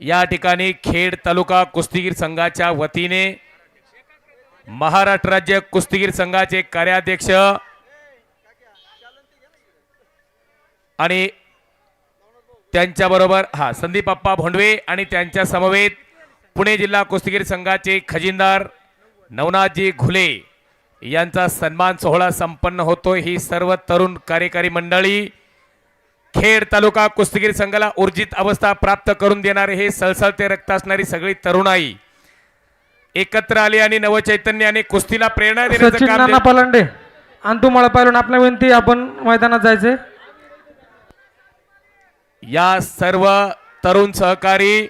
या ठिकाणी खेड तालुका कुस्तीगीर संघाच्या वतीने महाराष्ट्र राज्य कुस्तीगीर संघाचे कार्याध्यक्ष आणि त्यांच्याबरोबर हा संदीपप्पा भोंडवे आणि त्यांच्या समवेत पुणे जिल्हा कुस्तीगीर संघाचे खजिनदार नवनाथजी घुले यांचा सन्मान सोहळा संपन्न होतो ही सर्व तरुण कार्यकारी मंडळी खेड तालुका कुस्तीगीर संघाला ऊर्जित अवस्था प्राप्त करून देणारे हे सळसळते रक्त असणारी सगळी तरुणाई एकत्र आली आणि नवचैतन्याने कुस्तीला प्रेरणा देण्याचं काम पलांडे आणि तुम्हाला पाहिलं आपल्या विनंती आपण मैदानात जायचे या सर्व तरुण सहकारी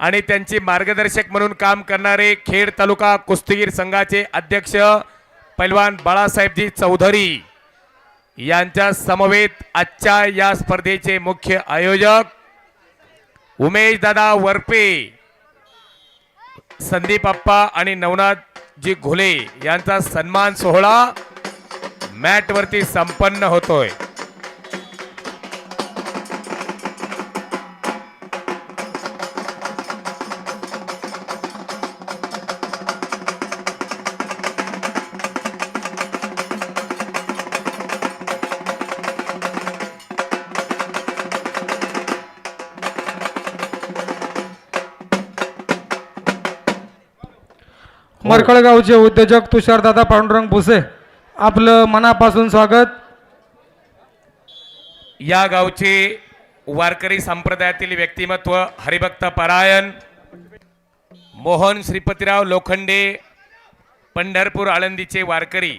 आणि त्यांचे मार्गदर्शक म्हणून काम करणारे खेड तालुका कुस्तीगीर संघाचे अध्यक्ष पैलवान बाळासाहेबजी चौधरी. यांच्या समवेत आजच्या या स्पर्धेचे मुख्य आयोजक उमेश दादा वरपे संदीप अप्पा आणि नवनाथजी घोले यांचा सन्मान सोहळा मॅटवरती संपन्न होतोय. मरकळगावचे उद्योजक तुषारदादा पांडुरंग भुसे आपलं मनापासून स्वागत. या गावचे वारकरी संप्रदायातील व्यक्तिमत्व हरिभक्त परायण मोहन श्रीपतीराव लोखंडे पंढरपूर आळंदीचे वारकरी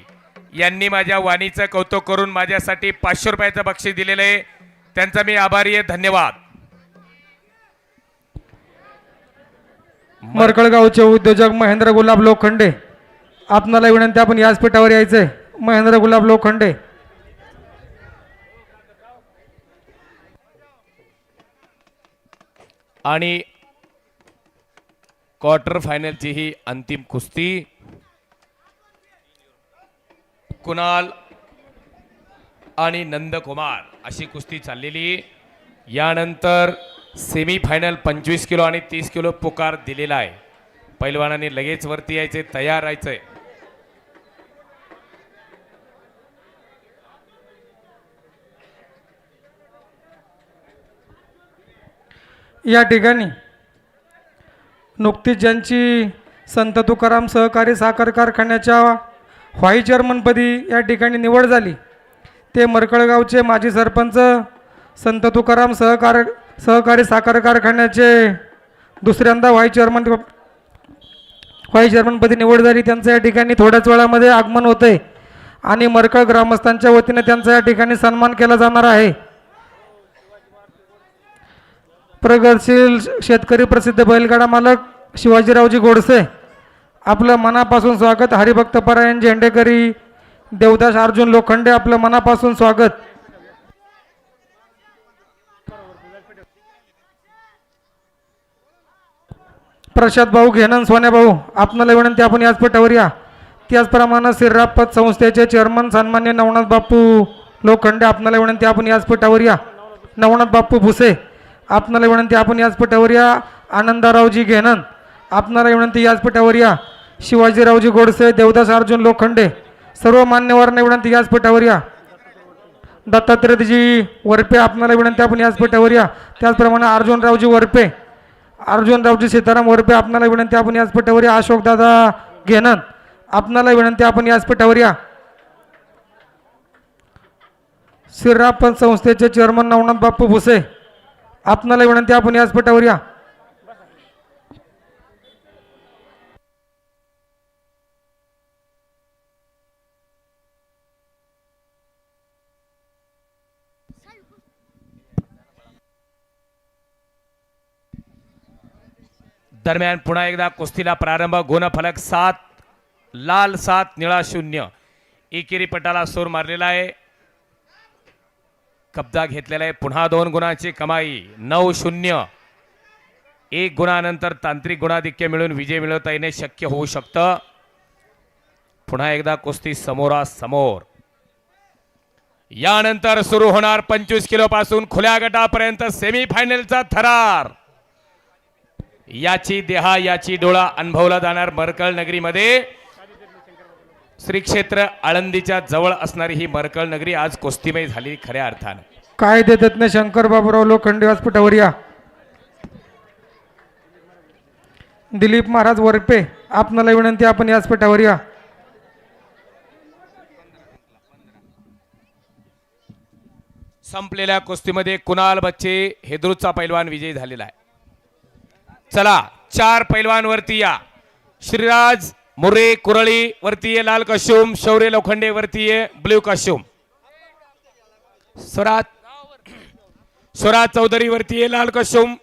यांनी माझ्या वाणीचं कौतुक करून माझ्यासाठी पाचशे रुपयाचं बक्षीस दिलेलं आहे. त्यांचा मी आभारी आहे. धन्यवाद. मरकळगावचे उद्योजक महेंद्र गुलाब लोखंडे. आपणाला विनंती आपण याच पीठावर यायचंय. महेंद्र गुलाब लोखंडे. आणि क्वार्टर फायनलची ही अंतिम कुस्ती. कुणाल आणि नंदकुमार अशी कुस्ती चाललेली. यानंतर सेमीफायनल पंचवीस किलो आणि तीस किलो पुकार दिलेला आहे. पैलवानाने लगेच वरती यायचे तयार राहायचंय. या ठिकाणी नुकतीच ज्यांची संत तुकाराम सहकारी साखर कारखान्याच्या व्हाई चेअरमनपदी या ठिकाणी निवड झाली ते मरकळगावचे माजी सरपंच संत तुकाराम सहकार सहकारी साखर कारखान्याचे दुसऱ्यांदा व्हाईस चेअरमन व्हाईस चेअरमनपदी निवड झाली. त्यांचं या ठिकाणी थोड्याच वेळामध्ये आगमन होते आणि मरकळ ग्रामस्थांच्या वतीने त्यांचा या ठिकाणी सन्मान केला जाणार आहे. प्रगतशील शेतकरी प्रसिद्ध बैलगाडा मालक शिवाजीरावजी गोडसे आपलं मनापासून स्वागत. हरिभक्त परायण झेंडेकरी देवदास अर्जुन लोखंडे आपलं मनापासून स्वागत. प्रसाद भाऊ घेनन सोन्या भाऊ आपणाला विनंती आपण याच पटावर या. त्याचप्रमाणे श्रीरापत संस्थेचे चेअरमन सन्मान्य नवनाथ बाप्पू लोखंडे आपणाला विनंती आपण याच पटावर या. नवनाथ बाप्पू भुसे आपणाला विनंती आपण याच पटावर या. आनंदरावजी घेनन आपणाला विनंती याच पटावर या. शिवाजीरावजी गोडसे देवदास अर्जुन लोखंडे सर्व मान्यवरांना विनंती याच पटावर या. दत्तात्रयजी वरपे आपणाला विनंती आपण याच पटावर या. त्याचप्रमाणे अर्जुनरावजी वरपे अर्जुनरावजी सीताराम वरपे आपणाला विनंती आपण याच पटावर या. अशोकदादा घेणन आपणाला विनंती आपण याच पटावर या. श्रीरापन संस्थेचे चेअरमन नवनाथ बाप्पू भुसे आपणाला विनंती आपण याच पटावर या. दरम्यान पुन्हा एकदा कुस्तीला प्रारंभ गुणफलक सात लाल सात निळा शून्य. एकेरी पटाला सूर मारलेला आहे. कब्जा घेतलेला आहे. पुन्हा दोन गुणांची कमाई नऊ शून्य. एक गुणानंतर तांत्रिक गुणाधिक्य मिळून विजय मिळवता येणे शक्य होऊ शकतं. पुन्हा एकदा कुस्ती समोरासमोर. यानंतर सुरू होणार पंचवीस किलो पासून खुल्या गटापर्यंत सेमीफायनलचा थरार. याची देहा याची डोळा अनुभवला जाणार मरकळ नगरीमध्ये. श्री क्षेत्र आळंदीच्या जवळ असणारी ही मरकळ नगरी आज कुस्तीमय झाली खऱ्या अर्थानं. कायदे तज्ञ शंकर बाबूराव लोखंडे व्यासपीठावर या. दिलीप महाराज वरपे आपणाला विनंती आपण व्यासपीठावर या. संपलेल्या कुस्तीमध्ये कुणाल बच्चे हेदरूचा पैलवान विजयी झालेला आहे. चला चार पैलवान वरती या. श्रीराज मुरे कुरळी वरती ये लाल कशुम शौर्य लोखंडे वरती ये ब्ल्यू कशुम स्वराज स्वराज चौधरी वरती ये लाल कशुम